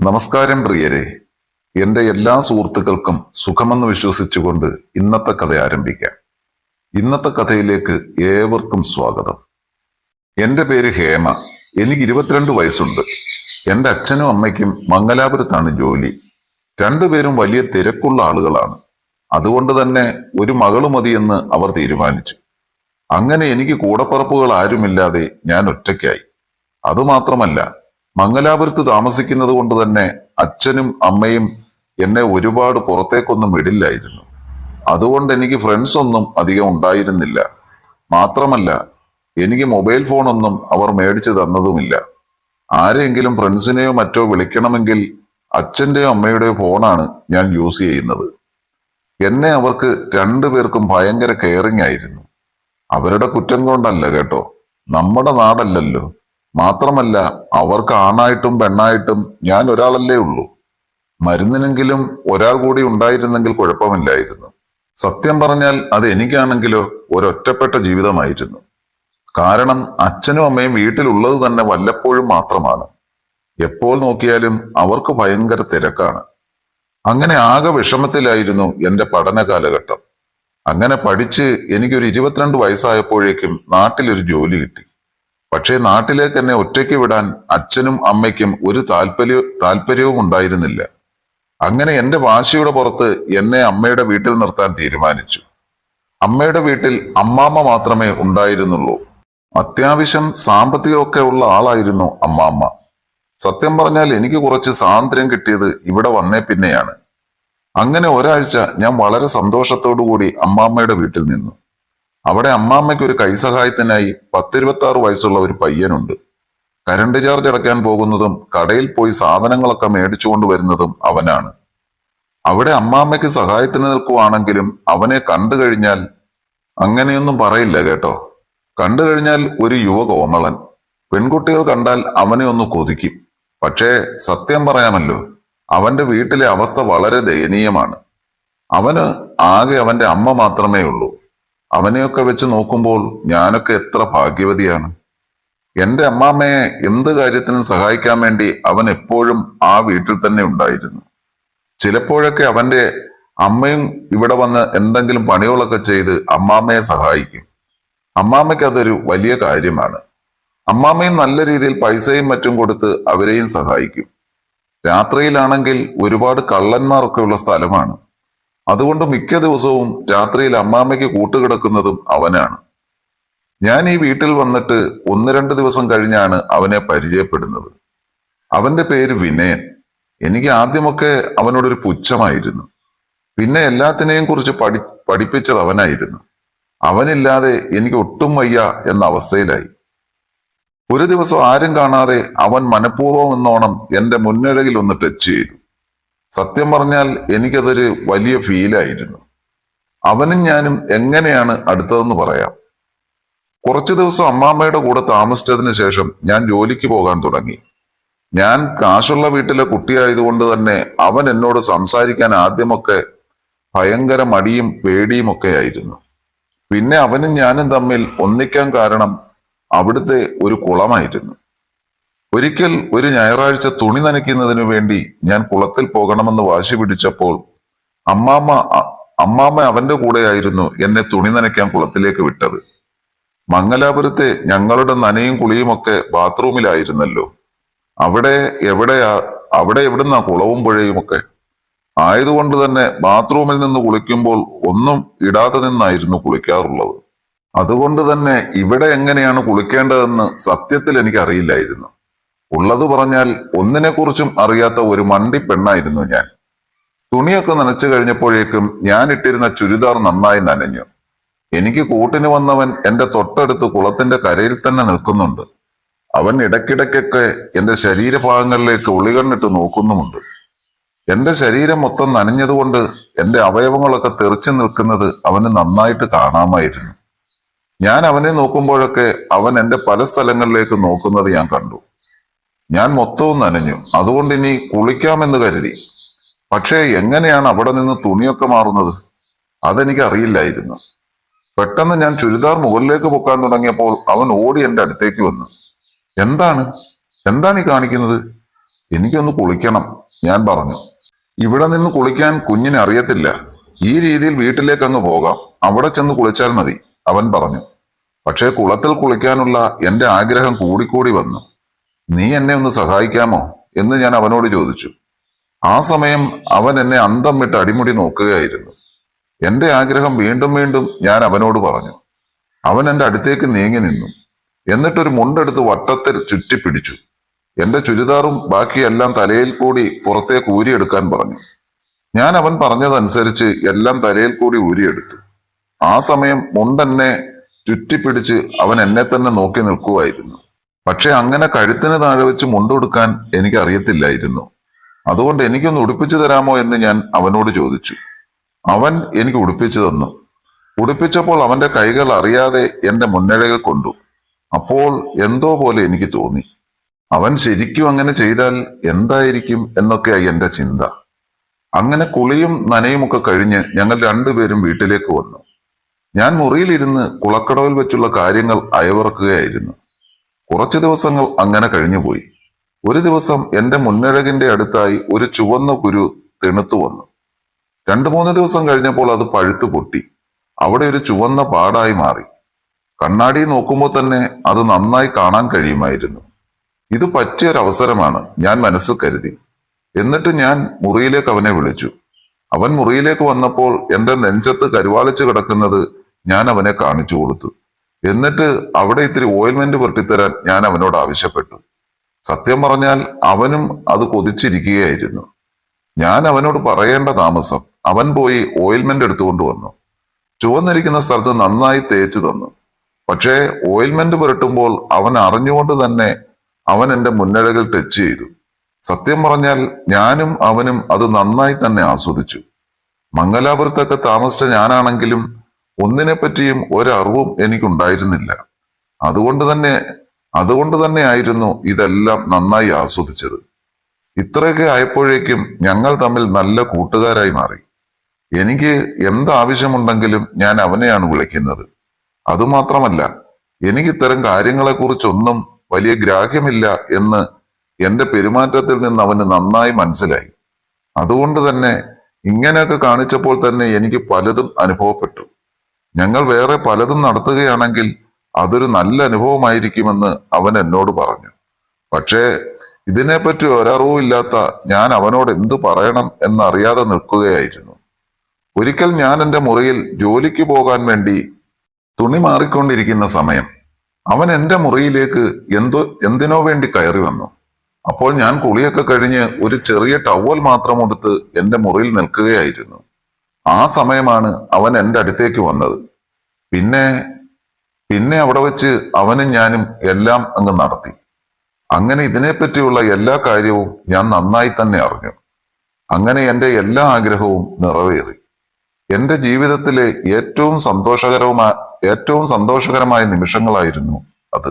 നമസ്കാരം പ്രിയരെ. എന്റെ എല്ലാ സുഹൃത്തുക്കൾക്കും സുഖമെന്ന് വിശ്വസിച്ചുകൊണ്ട് ഇന്നത്തെ കഥ ആരംഭിക്കാം. ഇന്നത്തെ കഥയിലേക്ക് ഏവർക്കും സ്വാഗതം. എന്റെ പേര് ഹേമ. എനിക്ക് ഇരുപത്തിരണ്ട് വയസ്സുണ്ട്. എന്റെ അച്ഛനും അമ്മയ്ക്കും മംഗലാപുരത്താണ് ജോലി. രണ്ടുപേരും വലിയ തിരക്കുള്ള ആളുകളാണ്. അതുകൊണ്ട് തന്നെ ഒരു മകൾ മതിയെന്ന് അവർ തീരുമാനിച്ചു. അങ്ങനെ എനിക്ക് കൂടപ്പറപ്പുകൾ ആരുമില്ലാതെ ഞാൻ ഒറ്റയ്ക്കായി. അതുമാത്രമല്ല മംഗലാപുരത്ത് താമസിക്കുന്നത് കൊണ്ട് തന്നെ അച്ഛനും അമ്മയും എന്നെ ഒരുപാട് പുറത്തേക്കൊന്നും ഇടില്ലായിരുന്നു അതുകൊണ്ട് എനിക്ക് ഫ്രണ്ട്സ് ഒന്നും അധികം ഉണ്ടായിരുന്നില്ല. മാത്രമല്ല എനിക്ക് മൊബൈൽ ഫോണൊന്നും അവർ മേടിച്ചു തന്നതുമില്ല. ആരെങ്കിലും ഫ്രണ്ട്സിനെയോ മറ്റോ വിളിക്കണമെങ്കിൽ അച്ഛന്റെയോ അമ്മയുടെയോ ഫോണാണ് ഞാൻ യൂസ് ചെയ്യുന്നത്. എന്നെ അവർക്ക് രണ്ടുപേർക്കും ഭയങ്കര കെയറിങ് ആയിരുന്നു. അവരുടെ കുറ്റം കൊണ്ടല്ല കേട്ടോ. നമ്മുടെ നാടല്ലല്ലോ. മാത്രമല്ല അവർക്ക് ആണായിട്ടും പെണ്ണായിട്ടും ഞാൻ ഒരാളല്ലേ ഉള്ളൂ. മരുന്നിനെങ്കിലും ഒരാൾ കൂടി ഉണ്ടായിരുന്നെങ്കിൽ കുഴപ്പമില്ലായിരുന്നു. സത്യം പറഞ്ഞാൽ അത് എനിക്കാണെങ്കിലോ ഒരൊറ്റപ്പെട്ട ജീവിതമായിരുന്നു. കാരണം അച്ഛനും അമ്മയും വീട്ടിലുള്ളത് തന്നെ വല്ലപ്പോഴും മാത്രമാണ്. എപ്പോൾ നോക്കിയാലും അവർക്ക് ഭയങ്കര തിരക്കാണ്. അങ്ങനെ ആകെ വിഷമത്തിലായിരുന്നു എന്റെ പഠന കാലഘട്ടം. അങ്ങനെ പഠിച്ച് എനിക്കൊരു ഇരുപത്തിരണ്ട് വയസ്സായപ്പോഴേക്കും നാട്ടിലൊരു ജോലി കിട്ടി. പക്ഷേ നാട്ടിലേക്ക് എന്നെ ഒറ്റയ്ക്ക് വിടാൻ അച്ഛനും അമ്മയ്ക്കും ഒരു താല്പര്യ താല്പര്യവും ഉണ്ടായിരുന്നില്ല. അങ്ങനെ എന്റെ വാശിയുടെ പുറത്ത് എന്നെ അമ്മയുടെ വീട്ടിൽ നിർത്താൻ തീരുമാനിച്ചു. അമ്മയുടെ വീട്ടിൽ അമ്മാമ്മ മാത്രമേ ഉണ്ടായിരുന്നുള്ളൂ. അത്യാവശ്യം സാമ്പത്തികമൊക്കെ ഉള്ള ആളായിരുന്നു അമ്മാമ്മ. സത്യം പറഞ്ഞാൽ എനിക്ക് കുറച്ച് സ്വാതന്ത്ര്യം കിട്ടിയത് ഇവിടെ വന്നേ പിന്നെയാണ്. അങ്ങനെ ഒരാഴ്ച ഞാൻ വളരെ സന്തോഷത്തോടു കൂടി അമ്മാമ്മയുടെ വീട്ടിൽ നിന്നു. അവിടെ അമ്മാമ്മയ്ക്ക് ഒരു കൈസഹായത്തിനായി പത്തിരുപത്തി ആറ് വയസ്സുള്ള ഒരു പയ്യനുണ്ട്. കരണ്ട് ചാർജ് അടയ്ക്കാൻ പോകുന്നതും കടയിൽ പോയി സാധനങ്ങളൊക്കെ മേടിച്ചുകൊണ്ട് വരുന്നതും അവനാണ്. അവിടെ അമ്മാമ്മയ്ക്ക് സഹായത്തിന് നിൽക്കുവാണെങ്കിലും അവനെ കണ്ടു കഴിഞ്ഞാൽ അങ്ങനെയൊന്നും പറയില്ല കേട്ടോ. കണ്ടു കഴിഞ്ഞാൽ ഒരു യുവ കോമളൻ പെൺകുട്ടികൾ കണ്ടാൽ അവനെ ഒന്ന് കൊതിക്കും. പക്ഷേ സത്യം പറയാമല്ലോ അവന്റെ വീട്ടിലെ അവസ്ഥ വളരെ ദയനീയമാണ്. അവന് ആകെ അവന്റെ അമ്മ മാത്രമേ ഉള്ളൂ. അവനെയൊക്കെ വെച്ച് നോക്കുമ്പോൾ ഞാനൊക്കെ എത്ര ഭാഗ്യവതിയാണ്. എന്റെ അമ്മാമ്മയെ എന്ത് കാര്യത്തിനും സഹായിക്കാൻ വേണ്ടി അവൻ എപ്പോഴും ആ വീട്ടിൽ തന്നെ ഉണ്ടായിരുന്നു. ചിലപ്പോഴൊക്കെ അവന്റെ അമ്മയും ഇവിടെ വന്ന് എന്തെങ്കിലും പണികളൊക്കെ ചെയ്ത് അമ്മാമ്മയെ സഹായിക്കും. അമ്മാമ്മയ്ക്ക് അതൊരു വലിയ കാര്യമാണ്. അമ്മാമ്മയും നല്ല രീതിയിൽ പൈസയും മറ്റും കൊടുത്ത് അവരെയും സഹായിക്കും. രാത്രിയിലാണെങ്കിൽ ഒരുപാട് കള്ളന്മാരൊക്കെ ഉള്ള സ്ഥലമാണ്. അതുകൊണ്ട് മിക്ക ദിവസവും രാത്രിയിൽ അമ്മാമ്മയ്ക്ക് കൂട്ടുകിടക്കുന്നതും അവനാണ്. ഞാൻ ഈ വീട്ടിൽ വന്നിട്ട് ഒന്ന് രണ്ട് ദിവസം കഴിഞ്ഞാണ് അവനെ പരിചയപ്പെടുന്നത്. അവന്റെ പേര് വിനയൻ. എനിക്ക് ആദ്യമൊക്കെ അവനോടൊരു പുച്ഛമായിരുന്നു. പിന്നെ എല്ലാത്തിനെയും കുറിച്ച് പഠി പഠിപ്പിച്ചത് അവനായിരുന്നു. അവനില്ലാതെ എനിക്ക് ഒട്ടും വയ്യ എന്ന അവസ്ഥയിലായി. ഒരു ദിവസം ആരും കാണാതെ അവൻ മനഃപൂർവം എന്നോണം എന്റെ മുന്നിഴകിൽ ഒന്ന് ടച്ച് ചെയ്തു. സത്യം പറഞ്ഞാൽ എനിക്കതൊരു വലിയ ഫീലായിരുന്നു അവനും ഞാനും എങ്ങനെയാണ് അടുത്തതെന്ന് പറയാം. കുറച്ചു ദിവസം അമ്മാമ്മയുടെ കൂടെ താമസിച്ചതിന് ശേഷം ഞാൻ ജോലിക്ക് പോകാൻ തുടങ്ങി. ഞാൻ കാശുള്ള വീട്ടിലെ കുട്ടിയായതുകൊണ്ട് തന്നെ അവൻ എന്നോട് സംസാരിക്കാൻ ആദ്യമൊക്കെ ഭയങ്കര മടിയും പേടിയും ഒക്കെ ആയിരുന്നു. പിന്നെ അവനും ഞാനും തമ്മിൽ ഒന്നിക്കാൻ കാരണം അവിടുത്തെ ഒരു കുളമായിരുന്നു. ഒരിക്കൽ ഒരു ഞായറാഴ്ച തുണി നനയ്ക്കുന്നതിനു വേണ്ടി ഞാൻ കുളത്തിൽ പോകണമെന്ന് വാശി പിടിച്ചപ്പോൾ അമ്മാമ്മ അമ്മാമ്മ അവന്റെ കൂടെയായിരുന്നു എന്നെ തുണി നനയ്ക്കാൻ കുളത്തിലേക്ക് വിട്ടത്. മംഗലാപുരത്തെ ഞങ്ങളുടെ നനയും കുളിയും ഒക്കെ ബാത്റൂമിലായിരുന്നല്ലോ. അവിടെ എവിടെയാ അവിടെ എവിടുന്നാ കുളവും പുഴയും ഒക്കെ ആയതുകൊണ്ട് തന്നെ ബാത്റൂമിൽ നിന്ന് കുളിക്കുമ്പോൾ ഒന്നും ഇടാതെ നിന്നായിരുന്നു കുളിക്കാറുള്ളത്. അതുകൊണ്ട് തന്നെ ഇവിടെ എങ്ങനെയാണ് കുളിക്കേണ്ടതെന്ന് സത്യത്തിൽ എനിക്ക് അറിയില്ലായിരുന്നു ഉള്ളത് പറഞ്ഞാൽ ഒന്നിനെക്കുറിച്ചും അറിയാത്ത ഒരു മണ്ടി പെണ്ണായിരുന്നു ഞാൻ. തുണിയൊക്കെ നനച്ചു കഴിഞ്ഞപ്പോഴേക്കും ഞാൻ ഇട്ടിരുന്ന ചുരിദാർ നന്നായി നനഞ്ഞു. എനിക്ക് കൂട്ടിന് വന്നവൻ എന്റെ തൊട്ടടുത്ത് കുളത്തിന്റെ കരയിൽ തന്നെ നിൽക്കുന്നുണ്ട്. അവൻ ഇടയ്ക്കിടയ്ക്കൊക്കെ എന്റെ ശരീരഭാഗങ്ങളിലേക്ക് ഉളികണ്ണിട്ട് നോക്കുന്നുമുണ്ട്. എന്റെ ശരീരം മൊത്തം നനഞ്ഞതുകൊണ്ട് എന്റെ അവയവങ്ങളൊക്കെ തെറിച്ചു നിൽക്കുന്നത് അവന് നന്നായിട്ട് കാണാമായിരുന്നു. ഞാൻ അവനെ നോക്കുമ്പോഴൊക്കെ അവൻ എന്റെ പല സ്ഥലങ്ങളിലേക്ക് നോക്കുന്നത് ഞാൻ കണ്ടു. ഞാൻ മൊത്തവും നനഞ്ഞു. അതുകൊണ്ട് ഇനി കുളിക്കാമെന്ന് കരുതി. പക്ഷേ എങ്ങനെയാണ് അവിടെ നിന്ന് തുണിയൊക്കെ മാറുന്നത്? അതെനിക്ക് അറിയില്ലായിരുന്നു പെട്ടെന്ന് ഞാൻ ചുരിദാർ മുകളിലേക്ക് പൊക്കാൻ തുടങ്ങിയപ്പോൾ അവൻ ഓടി എന്റെ അടുത്തേക്ക് വന്നു. എന്താണ്? എന്താണ് ഈ കാണിക്കുന്നത്? എനിക്കൊന്ന് കുളിക്കണം ഞാൻ പറഞ്ഞു. ഇവിടെ നിന്ന് കുളിക്കാൻ കുഞ്ഞിന് അറിയത്തില്ല. ഈ രീതിയിൽ വീട്ടിലേക്ക് അങ്ങ് പോകാം. അവിടെ ചെന്ന് കുളിച്ചാൽ മതി അവൻ പറഞ്ഞു. പക്ഷേ കുളത്തിൽ കുളിക്കാനുള്ള എന്റെ ആഗ്രഹം കൂടിക്കൂടി വന്നു. നീ എന്നെ ഒന്ന് സഹായിക്കാമോ എന്ന് ഞാൻ അവനോട് ചോദിച്ചു. ആ സമയം അവൻ എന്നെ അന്തം വിട്ട് അടിമുടി നോക്കുകയായിരുന്നു. എന്റെ ആഗ്രഹം വീണ്ടും വീണ്ടും ഞാൻ അവനോട് പറഞ്ഞു. അവൻ എന്റെ അടുത്തേക്ക് നീങ്ങി നിന്നു. എന്നിട്ടൊരു മുണ്ടെടുത്ത് വട്ടത്തിൽ ചുറ്റിപ്പിടിച്ചു. എന്റെ ചുരിദാറും ബാക്കിയെല്ലാം തലയിൽ കൂടി പുറത്തേക്ക് ഊരിയെടുക്കാൻ പറഞ്ഞു. ഞാൻ അവൻ പറഞ്ഞതനുസരിച്ച് എല്ലാം തലയിൽ കൂടി ഊരിയെടുത്തു. ആ സമയം മുണ്ടെന്നെ ചുറ്റിപ്പിടിച്ച് അവൻ എന്നെ തന്നെ നോക്കി നിൽക്കുമായിരുന്നു പക്ഷെ അങ്ങനെ കഴുത്തിന് താഴെ വെച്ച് മുണ്ടുടുക്കാൻ എനിക്ക് അറിയത്തില്ലായിരുന്നു അതുകൊണ്ട് എനിക്കൊന്ന് ഉടുപ്പിച്ചു തരാമോ എന്ന് ഞാൻ അവനോട് ചോദിച്ചു. അവൻ എനിക്ക് ഉടുപ്പിച്ചു തന്നു. ഉടുപ്പിച്ചപ്പോൾ അവന്റെ കൈകൾ അറിയാതെ എന്റെ മുന്നഴകൾ കൊണ്ടു. അപ്പോൾ എന്തോ പോലെ എനിക്ക് തോന്നി. അവൻ ശരിക്കും അങ്ങനെ ചെയ്താൽ എന്തായിരിക്കും എന്നൊക്കെയായി എന്റെ ചിന്ത. അങ്ങനെ കുളിയും നനയുമൊക്കെ കഴിഞ്ഞ് ഞങ്ങൾ രണ്ടുപേരും വീട്ടിലേക്ക് വന്നു. ഞാൻ മുറിയിലിരുന്ന് കുളക്കടവിൽ വെച്ചുള്ള കാര്യങ്ങൾ അയവിറക്കുകയായിരുന്നു. കുറച്ചു ദിവസങ്ങൾ അങ്ങനെ കഴിഞ്ഞുപോയി ഒരു ദിവസം എന്റെ മുന്നഴകിന്റെ അടുത്തായി ഒരു ചുവന്ന കുരു തെണുത്തു വന്നു. രണ്ടു മൂന്ന് ദിവസം കഴിഞ്ഞപ്പോൾ അത് പഴുത്തു പൊട്ടി. അവിടെ ഒരു ചുവന്ന പാടായി മാറി. കണ്ണാടി നോക്കുമ്പോൾ തന്നെ അത് നന്നായി കാണാൻ കഴിയുമായിരുന്നു. ഇത് പറ്റിയൊരവസരമാണ് ഞാൻ മനസ്സിൽ കരുതി. എന്നിട്ട് ഞാൻ മുറിയിലേക്ക് അവനെ വിളിച്ചു. അവൻ മുറിയിലേക്ക് വന്നപ്പോൾ എന്റെ നെഞ്ചത്ത് കരുവാളിച്ചു കിടക്കുന്നത് ഞാൻ അവനെ കാണിച്ചു കൊടുത്തു. എന്നിട്ട് അവിടെ ഇത്തിരി ഓയിൽമെന്റ് പൊട്ടിത്തരാൻ ഞാൻ അവനോട് ആവശ്യപ്പെട്ടു. സത്യം പറഞ്ഞാൽ അവനും അത് കൊതിച്ചിരിക്കുകയായിരുന്നു. ഞാൻ അവനോട് പറയേണ്ട താമസം അവൻ പോയി ഓയിൽമെന്റ് എടുത്തുകൊണ്ട് വന്നു. ചുവന്നിരിക്കുന്ന സ്ഥലത്ത് നന്നായി തേച്ച് തന്നു. പക്ഷേ ഓയിൽമെന്റ് പുരട്ടുമ്പോൾ അവൻ അറിഞ്ഞുകൊണ്ട് തന്നെ അവൻ എന്റെ മുന്നഴകൾ ടച്ച് ചെയ്തു. സത്യം പറഞ്ഞാൽ ഞാനും അവനും അത് നന്നായി തന്നെ ആസ്വദിച്ചു. മംഗലാപുരത്തൊക്കെ താമസിച്ച ഞാനാണെങ്കിലും ഒന്നിനെപ്പറ്റിയും ഒരറിവും എനിക്കുണ്ടായിരുന്നില്ല. അതുകൊണ്ട് തന്നെ അതുകൊണ്ട് തന്നെ ആയിരുന്നു ഇതെല്ലാം നന്നായി ആസ്വദിച്ചത്. ഇത്രയൊക്കെ ആയപ്പോഴേക്കും ഞങ്ങൾ തമ്മിൽ നല്ല കൂട്ടുകാരായി മാറി. എനിക്ക് എന്താവശ്യമുണ്ടെങ്കിലും ഞാൻ അവനെയാണ് വിളിക്കുന്നത്. അതുമാത്രമല്ല എനിക്ക് ഇത്തരം കാര്യങ്ങളെക്കുറിച്ചൊന്നും വലിയ ഗ്രാഹ്യമില്ല എന്ന് എന്റെ പെരുമാറ്റത്തിൽ നിന്ന് അവന് നന്നായി മനസ്സിലായി. അതുകൊണ്ട് തന്നെ ഇങ്ങനെയൊക്കെ കാണിച്ചപ്പോൾ തന്നെ എനിക്ക് പലതും അനുഭവപ്പെട്ടു. ഞങ്ങൾ വേറെ പലതും നടത്തുകയാണെങ്കിൽ അതൊരു നല്ല അനുഭവമായിരിക്കുമെന്ന് അവൻ എന്നോട് പറഞ്ഞു. പക്ഷേ ഇതിനെപ്പറ്റി ഒരറിവുമില്ലാത്ത ഞാൻ അവനോട് എന്തു പറയണം എന്നറിയാതെ നിൽക്കുകയായിരുന്നു. ഒരിക്കൽ ഞാൻ എന്റെ മുറിയിൽ ജോലിക്ക് പോകാൻ വേണ്ടി തുണി മാറിക്കൊണ്ടിരിക്കുന്ന സമയം അവൻ എന്റെ മുറിയിലേക്ക് എന്തോ എന്തിനോ വേണ്ടി കയറി വന്നു. അപ്പോൾ ഞാൻ കുളിയൊക്കെ കഴിഞ്ഞ് ഒരു ചെറിയ ടവൽ മാത്രം എടുത്ത് എന്റെ മുറിയിൽ നിൽക്കുകയായിരുന്നു. ആ സമയമാണ് അവൻ എന്റെ അടുത്തേക്ക് വന്നത്. പിന്നെ പിന്നെ അവിടെ വെച്ച് അവനും ഞാനും എല്ലാം അങ്ങ് നടത്തി. അങ്ങനെ ഇതിനെപ്പറ്റിയുള്ള എല്ലാ കാര്യവും ഞാൻ നന്നായി തന്നെ അറിഞ്ഞു. അങ്ങനെ എന്റെ എല്ലാ ആഗ്രഹവും നിറവേറി. എന്റെ ജീവിതത്തിലെ ഏറ്റവും സന്തോഷകരവുമായ ഏറ്റവും സന്തോഷകരമായ നിമിഷങ്ങളായിരുന്നു അത്.